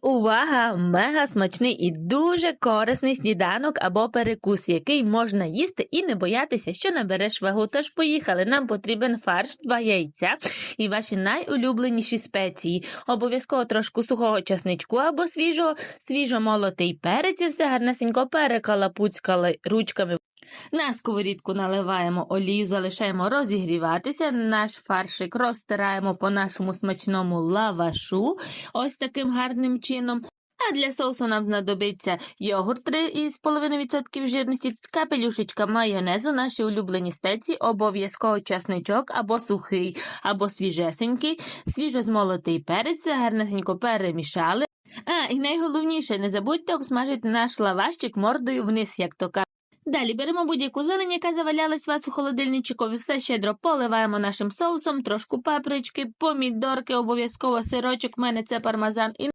Увага! Мега смачний і дуже корисний сніданок або перекус, який можна їсти і не боятися, що набереш вагу. Тож поїхали. Нам потрібен фарш, два яйця і ваші найулюбленіші спеції. Обов'язково трошку сухого часничку або свіжого, свіжо молотий перець і все гарнесенько перекалапуцькали ручками. На сковорідку наливаємо олію, залишаємо розігріватися. Наш фаршик розтираємо по нашому смачному лавашу, ось таким гарним чином. А для соусу нам знадобиться йогурт 3,5% жирності, капелюшечка майонезу, наші улюблені спеції, обов'язково часничок або сухий, або свіжесенький, свіжо змолотий перець, гарненько перемішали. А, і найголовніше, не забудьте обсмажити наш лавашчик мордою вниз, як то кажуть. Далі беремо будь-яку зелень, яка завалялась у вас у холодильничку, все щедро поливаємо нашим соусом, трошку папрички, помідорки, обов'язково сирочок, в мене це пармезан і